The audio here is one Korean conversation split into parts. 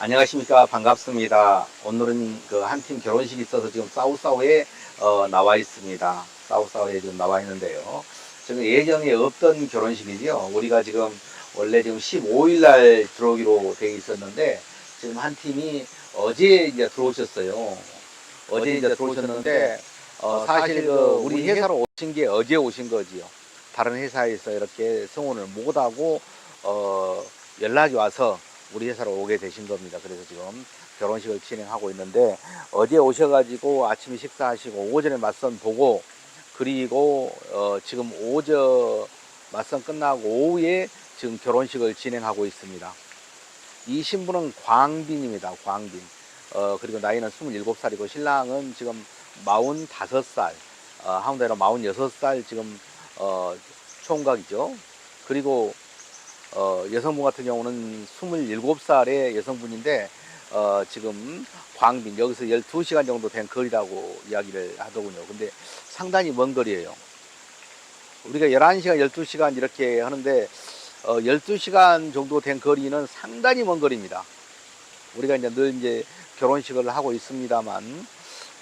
안녕하십니까 반갑습니다. 오늘은 그 한 팀 결혼식이 있어서 지금 사우사우에 어, 나와 있습니다. 사우사우에 지금 나와 있는데요. 지금 예정에 없던 결혼식이죠. 우리가 지금 원래 지금 15일 날 들어오기로 돼 있었는데 지금 한 팀이 어제 이제 들어오셨어요. 어제 이제 들어오셨는데 어, 사실 그 우리 회사로 오신 게 어제 오신 거지요. 다른 회사에서 이렇게 성원을 못하고 어, 연락이 와서 우리 회사로 오게 되신 겁니다. 그래서 지금 결혼식을 진행하고 있는데 어제 오셔가지고 아침에 식사하시고 오전에 맞선 보고 그리고 어, 지금 오전 맞선 끝나고 오후에 지금 결혼식을 진행하고 있습니다. 이 신부는 광빈입니다. 광빈. 어, 그리고 나이는 27살이고 신랑은 지금 45살, 어, 한국대로 46살 지금 어, 총각이죠. 그리고 어, 여성분 같은 경우는 27살의 여성분인데 어, 지금 광빈 여기서 12시간 정도 된 거리라고 이야기를 하더군요. 근데 상당히 먼 거리예요. 우리가 11시간, 12시간 이렇게 하는데 어, 12시간 정도 된 거리는 상당히 먼 거리입니다. 우리가 이제 늘 이제 결혼식을 하고 있습니다만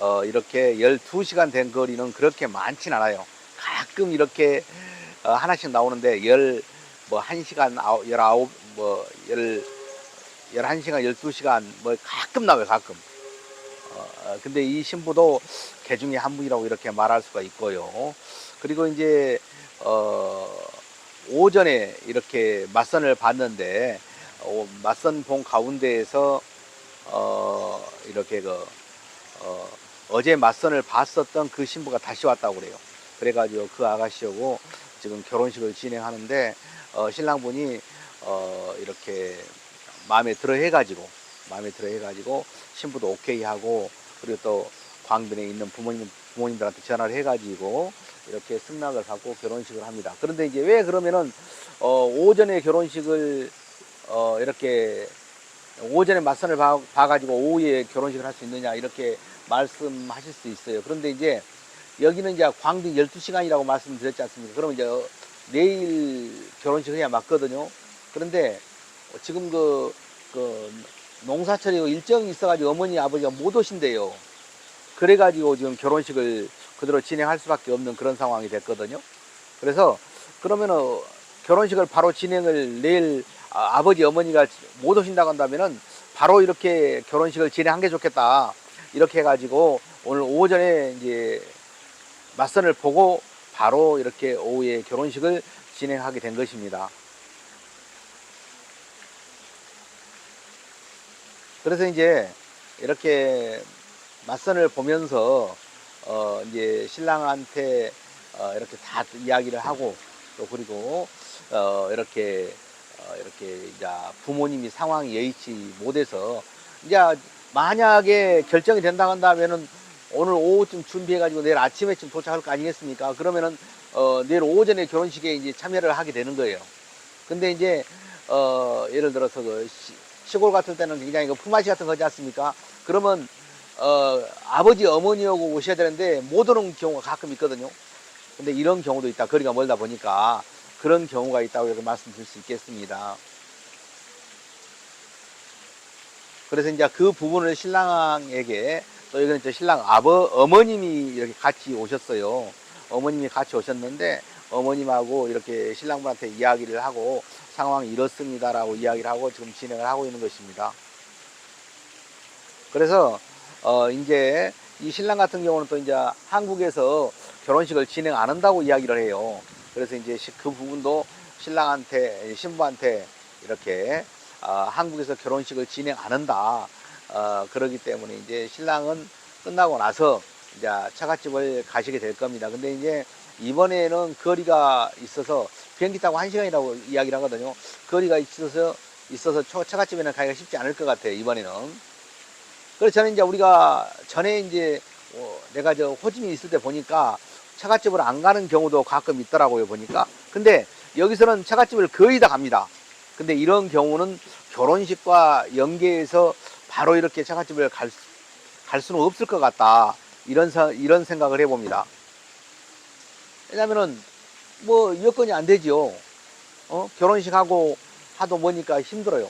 어, 이렇게 12시간 된 거리는 그렇게 많진 않아요. 가끔 이렇게 어, 하나씩 나오는데 열, 뭐, 1시간, 19, 뭐, 열, 11시간, 12시간, 뭐, 가끔 나와요, 가끔. 어, 어, 근데 이 신부도 개 중에 한 분이라고 이렇게 말할 수가 있고요. 그리고 이제, 어, 오전에 이렇게 맞선을 봤는데, 어, 맞선 본 가운데에서, 어, 이렇게 그, 어, 어제 맞선을 봤었던 그 신부가 다시 왔다고 그래요. 그래가지고 그 아가씨하고 지금 결혼식을 진행하는데 어, 신랑분이 어, 이렇게 마음에 들어 해가지고 마음에 들어 해가지고 신부도 오케이 하고 그리고 또 광변에 있는 부모님 부모님들한테 전화를 해가지고 이렇게 승낙을 받고 결혼식을 합니다. 그런데 이제 왜 그러면은 어, 오전에 결혼식을 어, 이렇게 오전에 맞선을 봐, 봐가지고 오후에 결혼식을 할 수 있느냐 이렇게 말씀하실 수 있어요. 그런데 이제 여기는 이제 광등 12시간이라고 말씀드렸지 않습니까? 그러면 이제 내일 결혼식 해야 맞거든요. 그런데 지금 그, 그 농사철이 일정이 있어가지고 어머니 아버지가 못 오신대요. 그래가지고 지금 결혼식을 그대로 진행할 수밖에 없는 그런 상황이 됐거든요. 그래서 그러면은 결혼식을 바로 진행을 내일 아, 아버지 어머니가 못 오신다고 한다면은 바로 이렇게 결혼식을 진행한 게 좋겠다. 이렇게 해가지고 오늘 오전에 이제 맞선을 보고 바로 이렇게 오후에 결혼식을 진행하게 된 것입니다. 그래서 이제 이렇게 맞선을 보면서 어 이제 신랑한테 어 이렇게 다 이야기를 하고 또 그리고 어 이렇게 어 이렇게 이제 부모님이 상황이 여의치 못해서 이제 만약에 결정이 된다고 한다면은 오늘 오후쯤 준비해가지고 내일 아침에쯤 도착할 거 아니겠습니까? 그러면은 어 내일 오전에 결혼식에 이제 참여를 하게 되는 거예요. 근데 이제 어 예를 들어서 그 시, 시골 같은 때는 굉장히 그 품앗이 같은 거지 않습니까? 그러면 어 아버지 어머니하고 오셔야 되는데 못 오는 경우가 가끔 있거든요. 근데 이런 경우도 있다. 거리가 멀다 보니까 그런 경우가 있다고 이렇게 말씀드릴 수 있겠습니다. 그래서 이제 그 부분을 신랑에게 또 이건 또 신랑 아버 어머님이 이렇게 같이 오셨어요. 어머님이 같이 오셨는데 어머님하고 이렇게 신랑분한테 이야기를 하고 상황이 이렇습니다라고 이야기를 하고 지금 진행을 하고 있는 것입니다. 그래서 어 이제 이 신랑 같은 경우는 또 이제 한국에서 결혼식을 진행 안 한다고 이야기를 해요. 그래서 이제 그 부분도 신랑한테 신부한테 이렇게 어, 한국에서 결혼식을 진행 안 한다. 어, 그러기 때문에 이제 신랑은 끝나고 나서 이제 차갓집을 가시게 될 겁니다. 근데 이제 이번에는 거리가 있어서 비행기 타고 한 시간이라고 이야기를 하거든요. 거리가 있어서 있어서 초- 차갓집에는 가기가 쉽지 않을 것 같아요. 이번에는. 그래서 저는 이제 우리가 전에 이제 어, 내가 저 호주민이 있을 때 보니까 차갓집을 안 가는 경우도 가끔 있더라고요. 보니까. 근데 여기서는 차갓집을 거의 다 갑니다. 근데 이런 경우는 결혼식과 연계해서 바로 이렇게 차갓집을 갈, 수- 갈 수는 없을 것 같다. 이런, 사- 이런 생각을 해봅니다. 왜냐면은, 뭐, 여건이 안 되지요. 어? 결혼식하고 하도 뭐니까 힘들어요.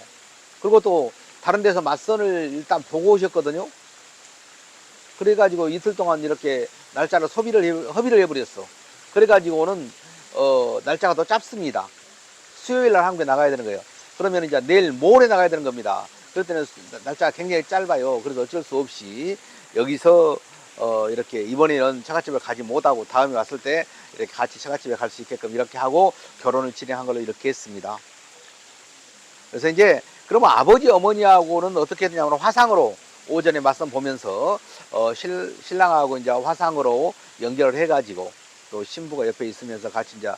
그리고 또, 다른 데서 맞선을 일단 보고 오셨거든요. 그래가지고 이틀 동안 이렇게 날짜를 소비를 해- 허비를 해버렸어. 그래가지고는 어, 날짜가 더 짧습니다. 수요일 날 한국에 나가야 되는 거예요. 그러면 이제 내일 모레 나가야 되는 겁니다. 그럴 때는 날짜가 굉장히 짧아요. 그래서 어쩔 수 없이 여기서 어, 이렇게 이번에는 처갓집을 가지 못하고 다음에 왔을 때 이렇게 같이 처갓집에 갈 수 있게끔 이렇게 하고 결혼을 진행한 걸로 이렇게 했습니다. 그래서 이제 그러면 아버지 어머니하고는 어떻게 했냐면 화상으로 오전에 맞선 보면서 어, 실, 신랑하고 이제 화상으로 연결을 해가지고 또 신부가 옆에 있으면서 같이 이제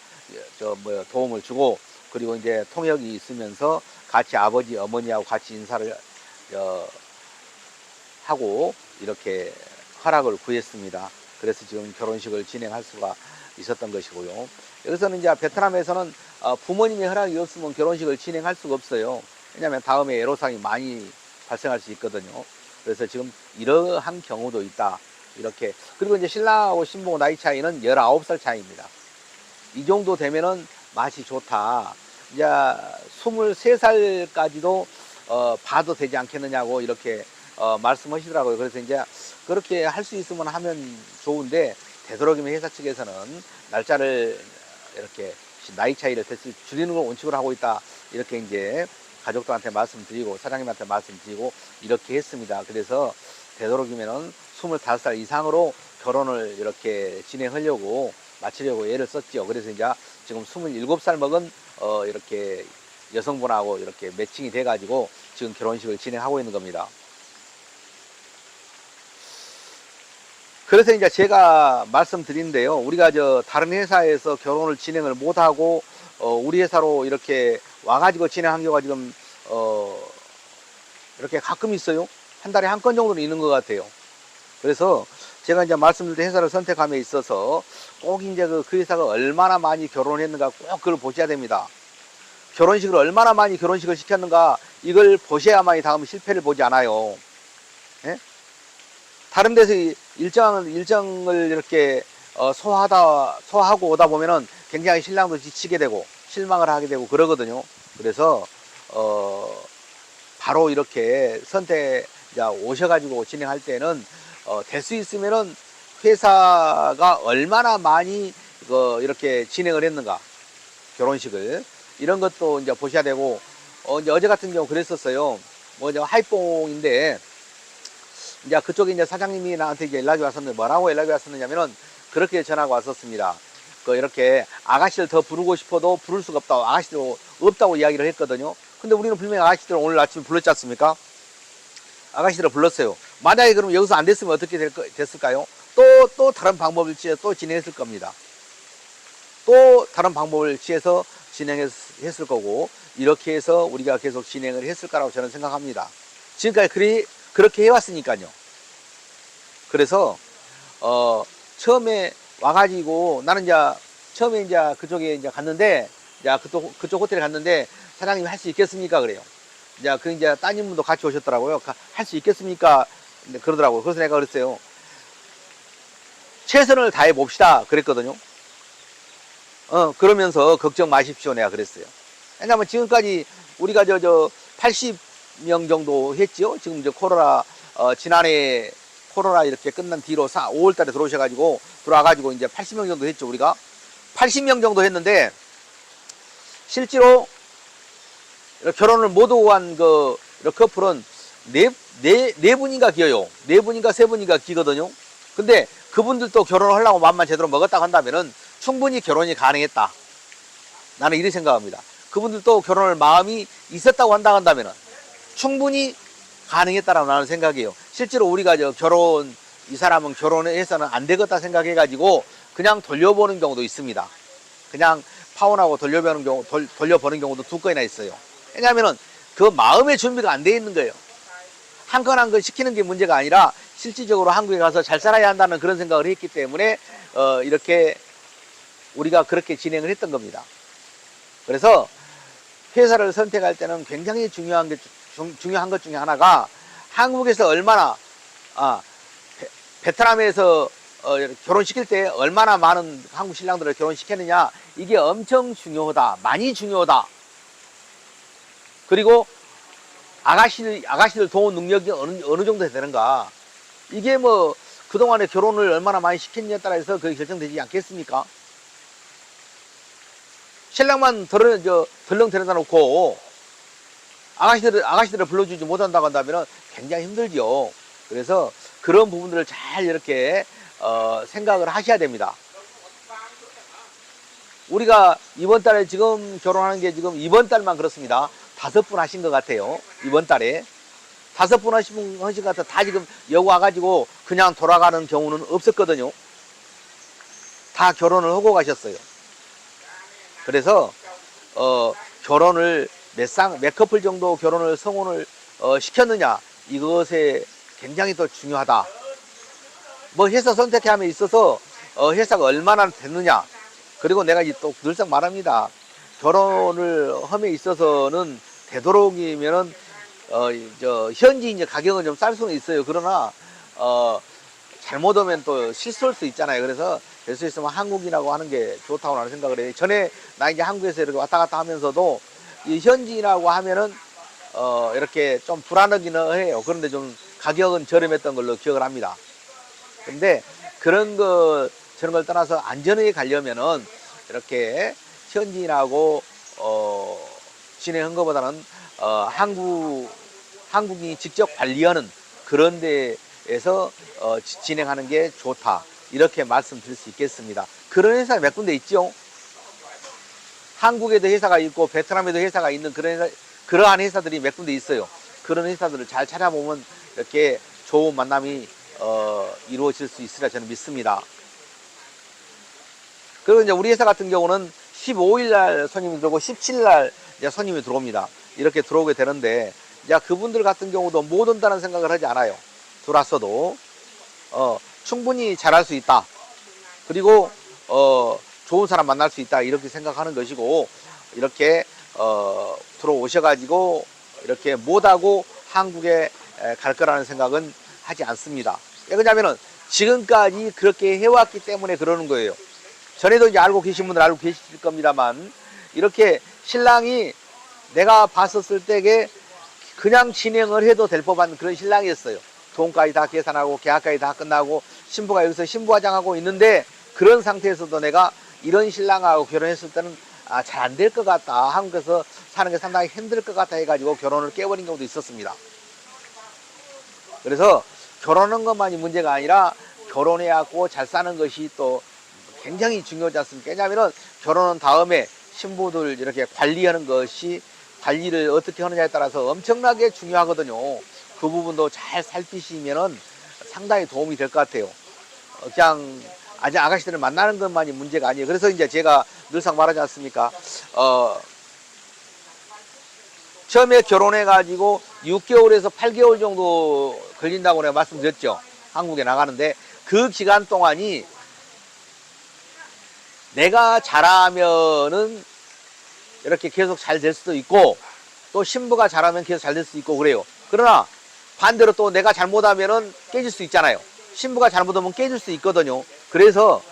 저 뭐 도움을 주고 그리고 이제 통역이 있으면서 같이 아버지 어머니하고 같이 인사를 어, 하고 이렇게 허락을 구했습니다. 그래서 지금 결혼식을 진행할 수가 있었던 것이고요. 여기서는 이제 베트남에서는 어, 부모님의 허락이 없으면 결혼식을 진행할 수가 없어요. 왜냐하면 다음에 애로사항이 많이 발생할 수 있거든요. 그래서 지금 이러한 경우도 있다. 이렇게. 그리고 이제 신랑하고 신부 나이 차이는 19살 차이입니다. 이 정도 되면은 맛이 좋다. 이제 23살까지도 어, 봐도 되지 않겠느냐고 이렇게 어, 말씀하시더라고요. 그래서 이제 그렇게 할 수 있으면 하면 좋은데 되도록이면 회사 측에서는 날짜를 이렇게 나이 차이를 줄이는 걸 원칙으로 하고 있다. 이렇게 이제 가족들한테 말씀드리고 사장님한테 말씀드리고 이렇게 했습니다. 그래서 되도록이면은 25살 이상으로 결혼을 이렇게 진행하려고 마치려고 애를 썼죠. 그래서 이제 지금 27살 먹은 어 이렇게 여성분하고 이렇게 매칭이 돼 가지고 지금 결혼식을 진행하고 있는 겁니다. 그래서 이제 제가 말씀드린데요. 우리가 저 다른 회사에서 결혼을 진행을 못 하고 어 우리 회사로 이렇게 와가지고 진행한 경우가 지금 어 이렇게 가끔 있어요. 한 달에 한 건 정도는 있는 것 같아요. 그래서 제가 이제 말씀드린 회사를 선택함에 있어서 꼭 이제 그, 그 회사가 얼마나 많이 결혼했는가 꼭 그걸 보셔야 됩니다. 결혼식을 얼마나 많이 결혼식을 시켰는가 이걸 보셔야만이 다음 실패를 보지 않아요. 예? 다른 데서 이 일정을 일정을 이렇게 어, 소화하다 소화하고 오다 보면은 굉장히 신랑도 지치게 되고 실망을 하게 되고 그러거든요. 그래서 어 바로 이렇게 선택 오셔가지고 진행할 때는 어, 될 수 있으면은 회사가 얼마나 많이 그 이렇게 진행을 했는가 결혼식을 이런 것도 이제 보셔야 되고 어, 이제 어제 같은 경우 그랬었어요. 뭐 이제 하이뽕인데 이제 그쪽에 이제 사장님이 나한테 이제 연락이 왔었는데 뭐라고 연락이 왔었느냐면은 그렇게 전화가 왔었습니다. 그 이렇게 아가씨를 더 부르고 싶어도 부를 수가 없다고 아가씨들 없다고 이야기를 했거든요. 근데 우리는 분명히 아가씨들 오늘 아침에 불렀지 않습니까? 아가씨들을 불렀어요. 만약에 그럼 여기서 안 됐으면 어떻게 될 거- 됐을까요? 또, 또 다른 방법을 취해 또 진행했을 겁니다. 또 다른 방법을 취해서 진행했을 거고, 이렇게 해서 우리가 계속 진행을 했을 거라고 저는 생각합니다. 지금까지 그리, 그렇게 해왔으니까요. 그래서, 어, 처음에 와가지고 나는 이제 처음에 이제 그쪽에 이제 갔는데, 이제 그쪽, 그쪽 호텔에 갔는데 사장님이 할 수 있겠습니까? 그래요. 이제 그 이제 따님분도 같이 오셨더라고요. 할 수 있겠습니까? 그러더라고요. 그래서 내가 그랬어요. 최선을 다해 봅시다. 그랬거든요. 어, 그러면서 걱정 마십시오. 내가 그랬어요. 왜냐면 지금까지 우리가 저, 저, 80명 정도 했지요. 지금 저 코로나, 어, 지난해 코로나 이렇게 끝난 뒤로 4, 5월 달에 들어오셔가지고, 들어와가지고 이제 80명 정도 했죠. 우리가. 80명 정도 했는데, 실제로 결혼을 못 오고 한그 커플은 네, 네, 네 분인가 기어요. 네 분인가 세 분인가 기거든요. 근데 그분들도 결혼을 하려고 마음만 제대로 먹었다고 한다면은 충분히 결혼이 가능했다. 나는 이렇게 생각합니다. 그분들도 결혼을 마음이 있었다고 한다 한다면은 충분히 가능했다라고 나는 생각해요. 실제로 우리가 저 결혼, 이 사람은 결혼해서는 안 되겠다 생각해가지고 그냥 돌려보는 경우도 있습니다. 그냥 파혼하고 돌려보는 경우, 돌, 돌려보는 경우도 두 건이나 있어요. 왜냐하면은 그 마음의 준비가 안 돼 있는 거예요. 한 건 한 건 시키는 게 문제가 아니라 실질적으로 한국에 가서 잘 살아야 한다는 그런 생각을 했기 때문에 어, 이렇게 우리가 그렇게 진행을 했던 겁니다. 그래서 회사를 선택할 때는 굉장히 중요한 게 중, 중요한 것 중에 하나가 한국에서 얼마나 아, 베, 베트남에서 어, 결혼시킬 때 얼마나 많은 한국 신랑들을 결혼시켰느냐. 이게 엄청 중요하다. 많이 중요하다. 그리고 아가씨 아가씨들 도움 능력이 어느 어느 정도 되는가 이게 뭐 그동안에 결혼을 얼마나 많이 시켰냐에 따라서 그게 결정되지 않겠습니까? 신랑만 덜, 저, 덜렁 데려다 놓고 아가씨들을, 아가씨들을 불러주지 못한다고 한다면 굉장히 힘들죠. 그래서 그런 부분들을 잘 이렇게, 어, 생각을 하셔야 됩니다. 우리가 이번 달에 지금 결혼하는 게 지금 이번 달만 그렇습니다. 다섯 분 하신 것 같아요. 이번 달에. 다섯 분 하신 것 같아 다 지금 여기 와가지고 그냥 돌아가는 경우는 없었거든요. 다 결혼을 하고 가셨어요. 그래서 어, 결혼을 몇 쌍, 몇 커플 정도 결혼을 성혼을 어, 시켰느냐 이것에 굉장히 더 중요하다. 뭐 회사 선택함에 있어서 어, 회사가 얼마나 됐느냐 그리고 내가 또 늘상 말합니다. 결혼을 함에 있어서는 되도록이면은 어, 이- 저 현지 이제 가격은 좀 쌀 수는 있어요. 그러나 어, 잘못하면 또 실수할 수 있잖아요. 그래서 될 수 있으면 한국인하고 하는 게 좋다고 나는 생각을 해요. 전에 나 이제 한국에서 이렇게 왔다 갔다 하면서도 이 현지인하고 하면은 어, 이렇게 좀 불안하기는 해요. 그런데 좀 가격은 저렴했던 걸로 기억을 합니다. 근데 그런 거 저런 걸 떠나서 안전하게 가려면은 이렇게 현지인하고 어, 진행한 것보다는 어, 한국 한국인이 직접 관리하는 그런 데에서 어, 지- 진행하는 게 좋다. 이렇게 말씀드릴 수 있겠습니다. 그런 회사 몇 군데 있죠? 한국에도 회사가 있고 베트남에도 회사가 있는 그런 회사, 그러한 회사들이 몇 군데 있어요. 그런 회사들을 잘 찾아보면 이렇게 좋은 만남이 어, 이루어질 수 있으리라 저는 믿습니다. 그리고 이제 우리 회사 같은 경우는 15일 날 손님이 들어오고 17일 날 이제 손님이 들어옵니다. 이렇게 들어오게 되는데 이제 그분들 같은 경우도 못 온다는 생각을 하지 않아요. 들어왔어도 어, 충분히 잘할 수 있다. 그리고 어, 좋은 사람 만날 수 있다 이렇게 생각하는 것이고 이렇게 어, 들어오셔가지고 이렇게 못하고 한국에 에, 갈 거라는 생각은 하지 않습니다. 왜 그러냐면은 지금까지 그렇게 해왔기 때문에 그러는 거예요. 전에도 이제 알고 계신 분들 알고 계실 겁니다만 이렇게 신랑이 내가 봤었을 때에 그냥 진행을 해도 될 법한 그런 신랑이었어요. 돈까지 다 계산하고 계약까지 다 끝나고 신부가 여기서 신부화장하고 있는데 그런 상태에서도 내가 이런 신랑하고 결혼했을 때는 아, 잘 안 될 것 같다. 한국에서 사는 게 상당히 힘들 것 같아 해가지고 결혼을 깨버린 경우도 있었습니다. 그래서 결혼하는 것만이 문제가 아니라 결혼해갖고 잘 사는 것이 또 굉장히 중요하지 않습니까? 왜냐하면 결혼한 다음에 신부들 이렇게 관리하는 것이 관리를 어떻게 하느냐에 따라서 엄청나게 중요하거든요. 그 부분도 잘 살피시면은 상당히 도움이 될 것 같아요. 어, 그냥 아직 아가씨들을 만나는 것만이 문제가 아니에요. 그래서 이제 제가 늘상 말하지 않습니까? 어, 처음에 결혼해가지고 6개월에서 8개월 정도 걸린다고 내가 말씀드렸죠. 한국에 나가는데 그 기간 동안이 내가 잘하면은 이렇게 계속 잘 될 수도 있고 또 신부가 잘하면 계속 잘 될수 있고 그래요. 그러나 반대로 또 내가 잘못하면은 깨질 수 있잖아요. 신부가 잘못하면 깨질 수 있거든요. 그래서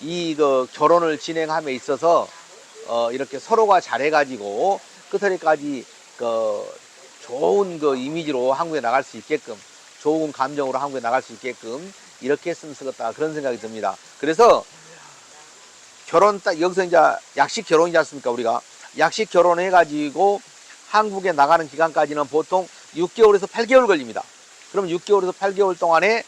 이 그 결혼을 진행함에 있어서 어 이렇게 서로가 잘해가지고 끝허리까지 그 좋은 그 이미지로 한국에 나갈 수 있게끔 좋은 감정으로 한국에 나갈 수 있게끔 이렇게 했으면 쓰겠다 그런 생각이 듭니다. 그래서 결혼 딱 여기서 이제 약식 결혼이지 않습니까 우리가 약식 결혼해 가지고 한국에 나가는 기간까지는 보통 6개월에서 8개월 걸립니다. 그럼 6개월에서 8개월 동안에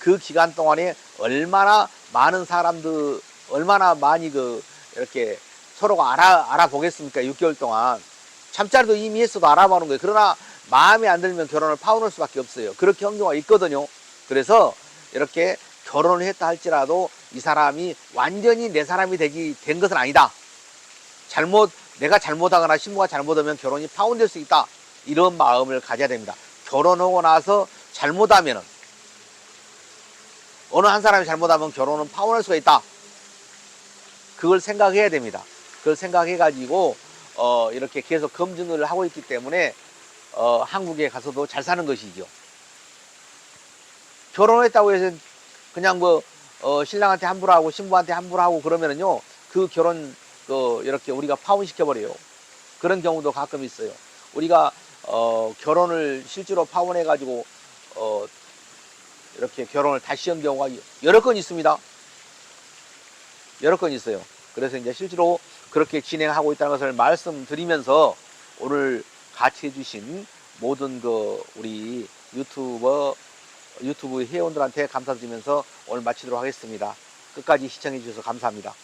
그 기간 동안에 얼마나 많은 사람들 얼마나 많이 그 이렇게 서로가 알아 알아보겠습니까? 6개월 동안 잠자리도 이미 했어도 알아보는 거예요. 그러나 마음에 안 들면 결혼을 파혼할 수밖에 없어요. 그렇게 한 경우가 있거든요. 그래서 이렇게 결혼을 했다 할지라도 이 사람이 완전히 내 사람이 되기 된 것은 아니다. 잘못 내가 잘못하거나 신부가 잘못하면 결혼이 파혼될 수 있다. 이런 마음을 가져야 됩니다. 결혼하고 나서 잘못하면은 어느 한 사람이 잘못하면 결혼은 파혼할 수가 있다. 그걸 생각해야 됩니다. 그걸 생각해 가지고 어, 이렇게 계속 검증을 하고 있기 때문에 어, 한국에 가서도 잘 사는 것이죠. 결혼했다고 해서 그냥 뭐 어, 신랑한테 함부로 하고 신부한테 함부로 하고 그러면은요 그 결혼 그 이렇게 우리가 파혼 시켜 버려요. 그런 경우도 가끔 있어요. 우리가 어, 결혼을 실제로 파혼해 가지고 어, 이렇게 결혼을 다시 한 경우가 여러 건 있습니다. 여러 건 있어요. 그래서 이제 실제로 그렇게 진행하고 있다는 것을 말씀드리면서 오늘 같이 해주신 모든 그 우리 유튜버 유튜브 회원들한테 감사드리면서 오늘 마치도록 하겠습니다. 끝까지 시청해 주셔서 감사합니다.